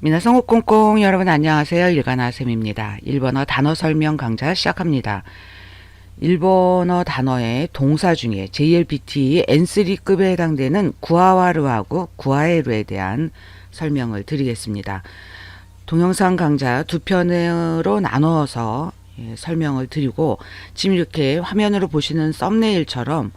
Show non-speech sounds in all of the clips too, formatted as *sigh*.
미나성 꽁꽁 여러분 안녕하세요. 일간아쌤입니다. 일본어 단어 설명 강좌 시작합니다. 일본어 단어의 동사 중에 JLBT N3급에 해당되는 구아와르하고 구아에루에 대한 설명을 드리겠습니다. 동영상 강좌 두 편으로 나누어서 예, 설명을 드리고 지금 이렇게 화면으로 보시는 썸네일처럼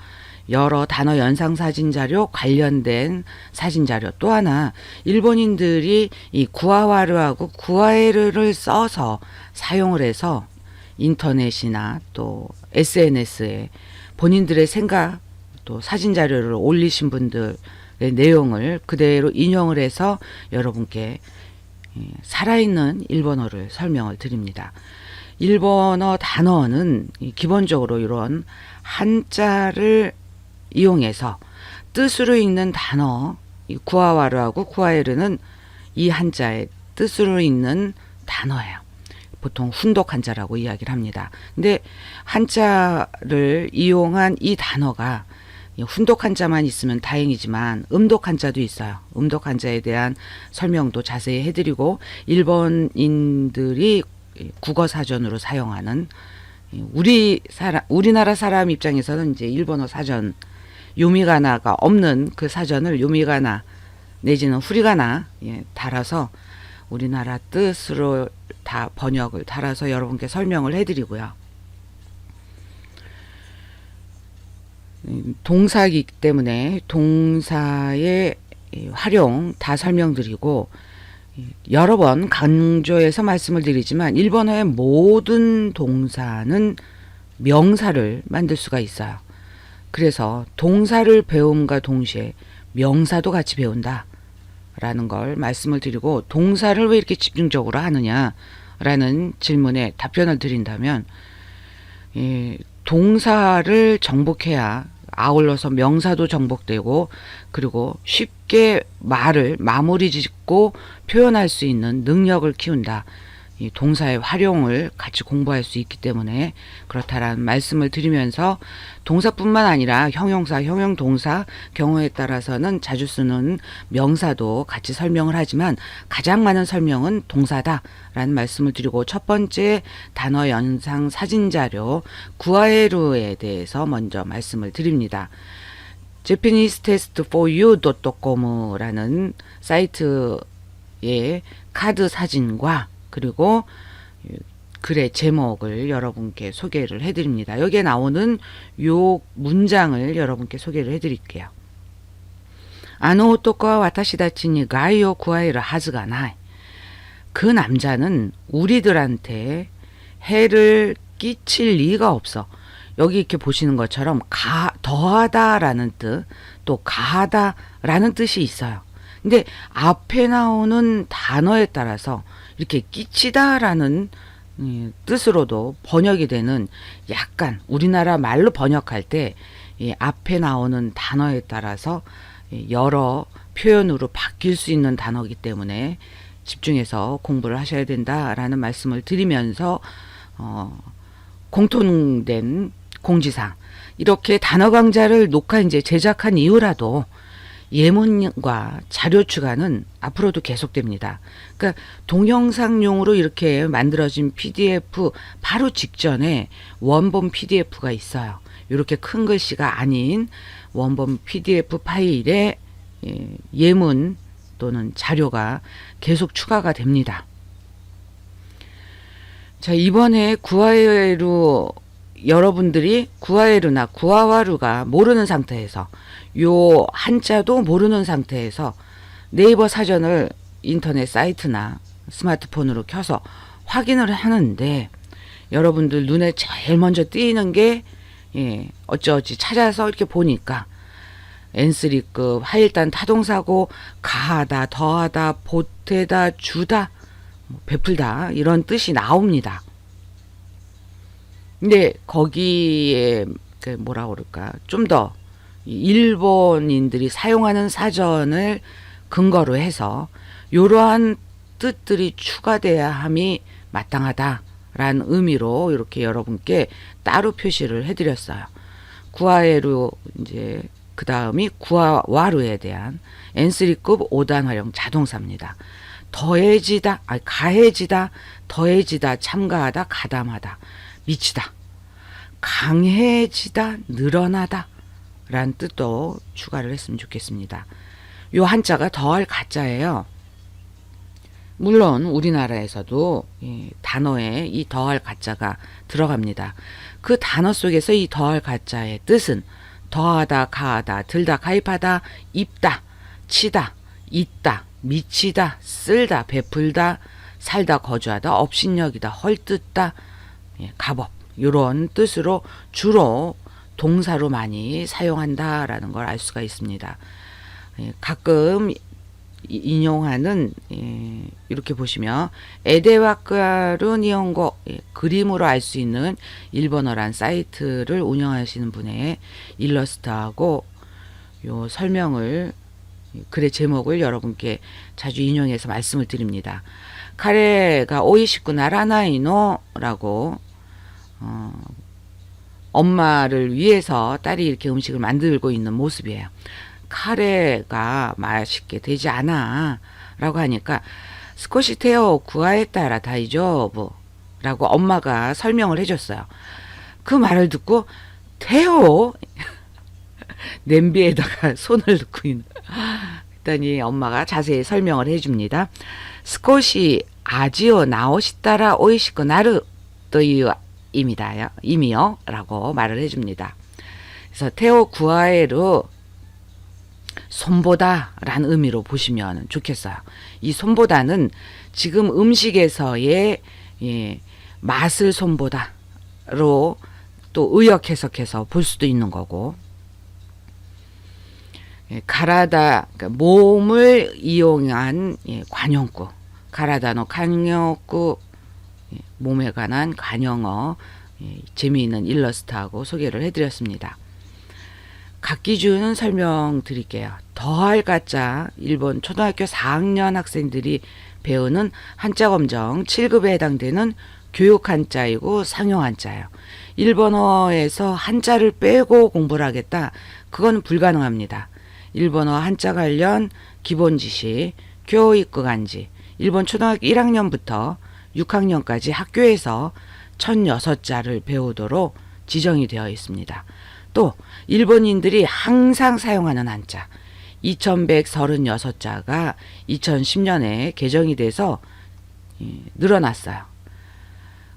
여러 단어 연상 사진 자료 관련된 사진 자료 또 하나 일본인들이 이 구아와르하고 구아에르를 써서 사용을 해서 인터넷이나 또 SNS에 본인들의 생각 또 사진 자료를 올리신 분들의 내용을 그대로 인용을 해서 여러분께 예, 살아있는 일본어를 설명을 드립니다. 일본어 단어는 이 기본적으로 이런 한자를 이용해서 뜻으로 읽는 단어 이 구아와르하고 구아에르는 이 한자의 뜻으로 읽는 단어예요. 보통 훈독 한자라고 이야기를 합니다. 근데 한자를 이용한 이 단어가 이 훈독 한자만 있으면 다행이지만 음독 한자도 있어요. 음독 한자에 대한 설명도 자세히 해드리고 일본인들이 국어 사전으로 사용하는 우리 사람 우리나라 사람 입장에서는 이제 일본어 사전 요미가나가 없는 그 사전을 요미가나 내지는 후리가나 예, 달아서 우리나라 뜻으로 다 번역을 달아서 여러분께 설명을 해드리고요. 음, 동사이기 때문에 동사의 이 활용 다 설명드리고 이 여러 번 강조해서 말씀을 드리지만 일본어의 모든 동사는 명사를 만들 수가 있어요. 그래서 동사를 배움과 동시에 명사도 같이 배운다. 라는 걸 말씀을 드리고 동사를 왜 이렇게 집중적으로 하느냐 라는 질문에 답변을 드린다면 이 동사를 정복해야 아울러서 명사도 정복되고 그리고 쉽게 말을 마무리 짓고 표현할 수 있는 능력을 키운다. 이 동사의 활용을 같이 공부할 수 있기 때문에 그렇다라는 말씀을 드리면서 동사뿐만 아니라 형용사, 형용동사 경우에 따라서는 자주 쓰는 명사도 같이 설명을 하지만 가장 많은 설명은 동사다라는 말씀을 드리고 첫 번째 단어 연상 사진 자료 구아에루에 대해서 먼저 말씀을 드립니다. Japanese Test for You.com이라는 사이트의 카드 사진과 그리고 글의 제목을 여러분께 소개를 해드립니다. 여기에 나오는 요 문장을 여러분께 소개를 해드릴게요. あの男は私たちに害を加えるはずがない. 그 남자는 우리들한테 해를 끼칠 리가 없어. 여기 이렇게 보시는 것처럼 가, 더하다라는 뜻, 또 가하다라는 뜻이 있어요. 근데 앞에 나오는 단어에 따라서 이렇게 끼치다라는 예, 뜻으로도 번역이 되는 약간 우리나라 말로 번역할 때 이 앞에 나오는 단어에 따라서 예, 여러 표현으로 바뀔 수 있는 단어이기 때문에 집중해서 공부를 하셔야 된다라는 말씀을 드리면서 어, 공통된 공지사항. 이렇게 단어 강좌를 녹화 이제 제작한 이후라도 예문과 자료 추가는 앞으로도 계속됩니다. 그러니까 동영상용으로 이렇게 만들어진 PDF 바로 직전에 원본 PDF가 있어요. 이렇게 큰 글씨가 아닌 원본 PDF 파일에 예, 예문 또는 자료가 계속 추가가 됩니다. 자, 이번에 구아에루 여러분들이 구아에루나 구아와루가 모르는 상태에서 요 한자도 모르는 상태에서 네이버 사전을 인터넷 사이트나 스마트폰으로 켜서 확인을 하는데 여러분들 눈에 제일 먼저 띄는 게 예, 어쩌어찌 찾아서 이렇게 보니까 N3급 하일단 타동사고 가하다, 더하다, 보태다, 주다, 뭐 베풀다 이런 뜻이 나옵니다. 근데 거기에 그 뭐라 그럴까 좀 더 일본인들이 사용하는 사전을 근거로 해서 이러한 뜻들이 추가돼야 함이 마땅하다라는 의미로 이렇게 여러분께 따로 표시를 해드렸어요. 구아에루 이제 그 다음이 구아와루에 대한 N3급 5단 활용 자동사입니다. 더해지다, 아 가해지다, 더해지다, 참가하다, 가담하다, 미치다, 강해지다, 늘어나다, 라는 뜻도 추가를 했으면 좋겠습니다. 요 한자가 더할 가짜예요. 물론 우리나라에서도 예, 단어에 이 더할 가짜가 들어갑니다. 그 단어 속에서 이 더할 가짜의 뜻은 더하다, 가하다, 들다, 가입하다, 입다, 치다, 있다, 미치다, 쓸다, 베풀다, 살다, 거주하다, 업신여기다, 헐뜯다, 예, 갑업 이런 뜻으로 주로 동사로 많이 사용한다라는 걸 알 수가 있습니다. 예, 가끔 이- 인용하는 예, 이렇게 보시면 에데와크아루 니온고 예, 그림으로 알 수 있는 일본어란 사이트를 운영하시는 분의 일러스트하고 요 설명을 글의 제목을 여러분께 자주 인용해서 말씀을 드립니다. 카레가 오이시쿠 나라나이노라고 어, 엄마를 위해서 딸이 이렇게 음식을 만들고 있는 모습이에요. 카레가 맛있게 되지 않아 라고 하니까 스코시 테오 구아에 따라 다이조브 라고 엄마가 설명을 해줬어요. 그 말을 듣고 테오 *laughs* 냄비에다가 *laughs* 손을 넣고 있는 했더니 엄마가 자세히 설명을 해줍니다. 스코시 아지오 나오시따라 오이시고 나르 입니다요. 임이요. 라고 말을 해줍니다. 그래서 테오 구아에르 손보다 라는 의미로 보시면 좋겠어요. 이 손보다는 지금 음식에서의 예, 맛을 손보다로 또 의역 해석해서 볼 수도 있는 거고 예, 가라다 그러니까 몸을 이용한 예, 관용구 가라다노 관용구 몸에 관한 관용어 예, 재미있는 일러스트하고 소개를 해드렸습니다. 각 기준 설명드릴게요. 더할 가짜 일본 초등학교 4학년 학생들이 배우는 한자 검정 7급에 해당되는 교육 한자이고 상용 한자예요. 일본어에서 한자를 빼고 공부를 하겠다. 그건 불가능합니다. 일본어 한자 관련 기본 지식, 교육구 간지, 일본 초등학교 1학년부터 6학년까지 학교에서 1006자를 배우도록 지정이 되어 있습니다. 또 일본인들이 항상 사용하는 한자 2136자가 2010년에 개정이 돼서 예, 늘어났어요.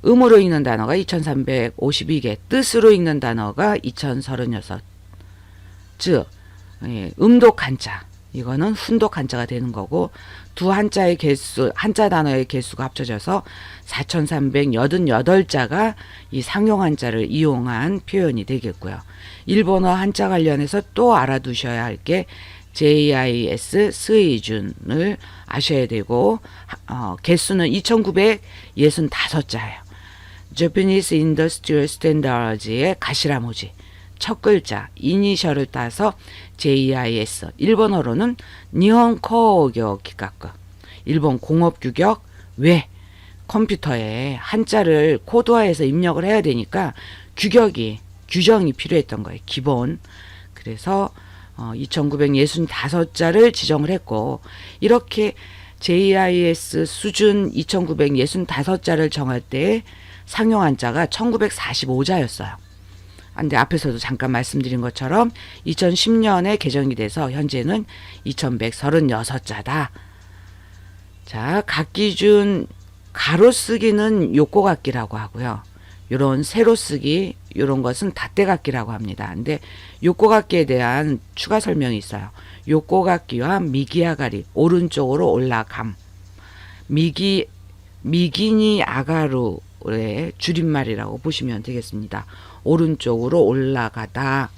음으로 읽는 단어가 2352개, 뜻으로 읽는 단어가 2036. 즉 예, 음독 한자 이거는 훈독 한자가 되는 거고 두 한자의 개수 한자 단어의 개수가 합쳐져서 4,388자가 이 상용 한자를 이용한 표현이 되겠고요. 일본어 한자 관련해서 또 알아두셔야 할 게 JIS 스이준을 아셔야 되고 어, 개수는 2,965자예요. Japanese Industrial Standards의 가시라 모지 첫 글자 이니셜을 따서 JIS 일본어로는 니혼 코교 기가크 일본 공업 규격 외 컴퓨터에 한자를 코드화해서 입력을 해야 되니까 규격이 규정이 필요했던 거예요 기본 그래서 어, 2965자를 지정을 했고 이렇게 JIS 수준 2965자를 정할 때 상용 한자가 1945자였어요. 근데 앞에서도 잠깐 말씀드린 것처럼 2010년에 개정이 돼서 현재는 2136자다. 자, 각 기준 가로 쓰기는 요꼬각기라고 하고요. 요런 세로 쓰기 요런 것은 닷대각기라고 합니다. 근데 요꼬각기에 대한 추가 설명이 있어요. 요꼬각기와 미기아가리 오른쪽으로 올라감. 미기 미기니 아가루 의 줄임말이라고 보시면 되겠습니다. 오른쪽으로 올라가다.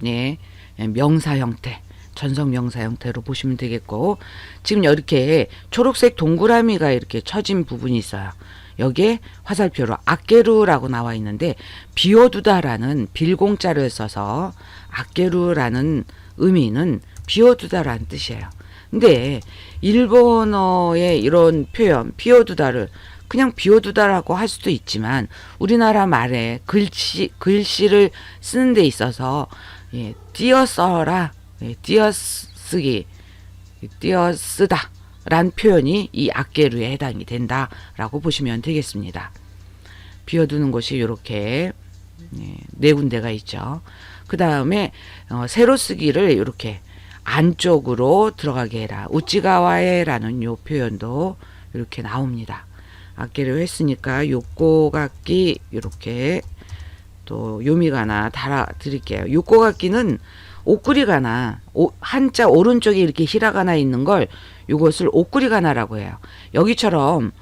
네. 명사 형태. 전성 명사 형태로 보시면 되겠고 지금 이렇게 초록색 동그라미가 이렇게 쳐진 부분이 있어요. 여기에 화살표로 악게루라고 나와 있는데 비워두다라는 빌공자를 써서 악게루라는 의미는 비워두다라는 뜻이에요. 근데 일본어의 이런 표현 비워두다를 그냥 비워두다라고 할 수도 있지만 우리나라 말에 글씨 글씨를 쓰는 데 있어서 예, 띄어 써라, 예, 띄어 쓰기, 띄어 쓰다 란 표현이 이 악계류에 해당이 된다라고 보시면 되겠습니다. 비워두는 곳이 이렇게 네 군데가 있죠. 그 다음에 어, 세로 쓰기를 이렇게 안쪽으로 들어가게 해라. 우찌가와에라는 요 표현도 이렇게 나옵니다. 악기를 했으니까 요꼬각기 이렇게 또 요미가나 달아 드릴게요. 요꼬각기는 옥구리가나 오- 한자 오른쪽에 이렇게 히라가나 있는 걸 요것을 옥구리가나라고 해요. 여기처럼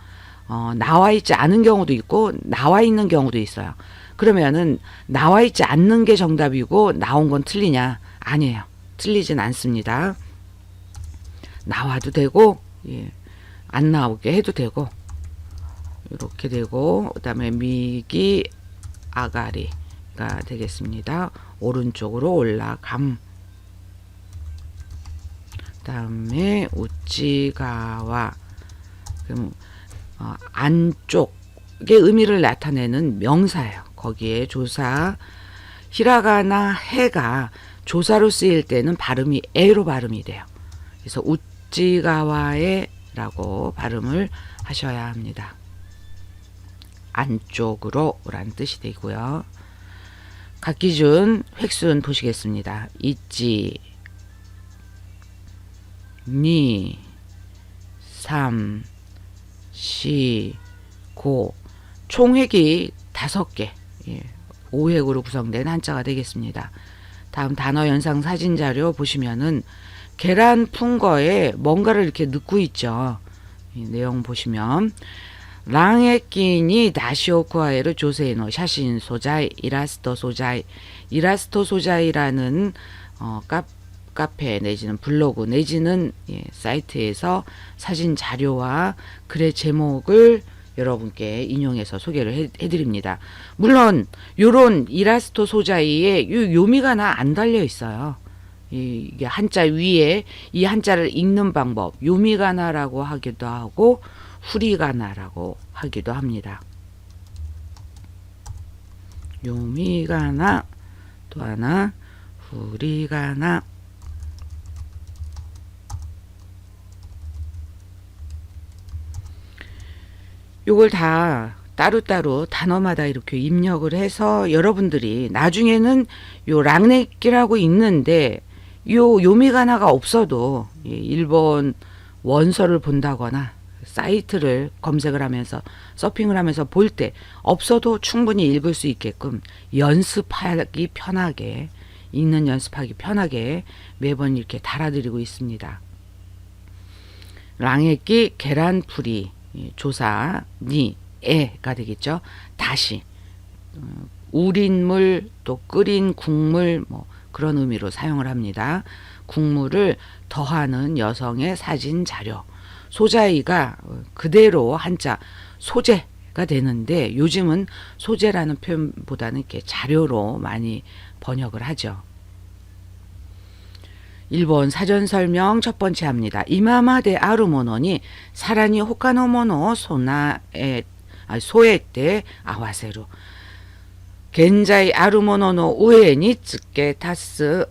어, 나와 있지 않은 경우도 있고 나와 있는 경우도 있어요. 그러면은 나와 있지 않는 게 정답이고 나온 건 틀리냐? 아니에요. 틀리진 않습니다. 나와도 되고 예, 안 나오게 해도 되고 이렇게 되고 그 다음에 미기 아가리가 되겠습니다. 오른쪽으로 올라감. 그 다음에 우찌가와 그럼 어, 안쪽의 의미를 나타내는 명사예요. 거기에 조사 히라가나 해가 조사로 쓰일 때는 발음이 에로 발음이 돼요. 그래서 우찌가와에라고 발음을 하셔야 합니다. 안쪽으로라는 뜻이 되고요. 각 기준 획순 보시겠습니다. 있지, 니, 삼, 시, 고 총 획이 다섯 개, 예, 5획으로 구성된 한자가 되겠습니다. 다음 단어 연상 사진 자료 보시면은 계란 푼 거에 뭔가를 이렇게 넣고 있죠. 이 내용 보시면 소자이라는 어, 카, 카페 내지는 블로그 내지는 예, 사이트에서 사진 자료와 글의 제목을 여러분께 인용해서 소개를 해, 해드립니다. 물론 요런 이라스토 소자이에 요 요미가나 안 달려 있어요. 이- 이게 한자 위에 이 한자를 읽는 방법 요미가나라고 하기도 하고 후리가나라고 하기도 합니다. 요미가나 또 하나 후리가나 요걸 다 따로따로 단어마다 이렇게 입력을 해서 여러분들이 나중에는 요 랑네키라고 있는데 요 요미가나가 없어도 이 일본 원서를 본다거나 사이트를 검색을 하면서 서핑을 하면서 볼 때 없어도 충분히 읽을 수 있게끔 연습하기 편하게 읽는 연습하기 편하게 매번 이렇게 달아드리고 있습니다. 랑액기 계란풀이 예, 조사 니 에가 되겠죠. 다시 어, 우린 물 또 끓인 국물 뭐 그런 의미로 사용을 합니다. 국물을 더하는 여성의 사진 자료. 소자이가 어, 그대로 한자 소재가 되는데 요즘은 소재라는 표현보다는 이렇게 자료로 많이 번역을 하죠. 1번 사전 설명 첫 번째 합니다. 이마마데 아루모노니 사라니 호카노모노 소나에 아, 소에때 아와세루 겐자이 아루모노노 우에니 츠케 타스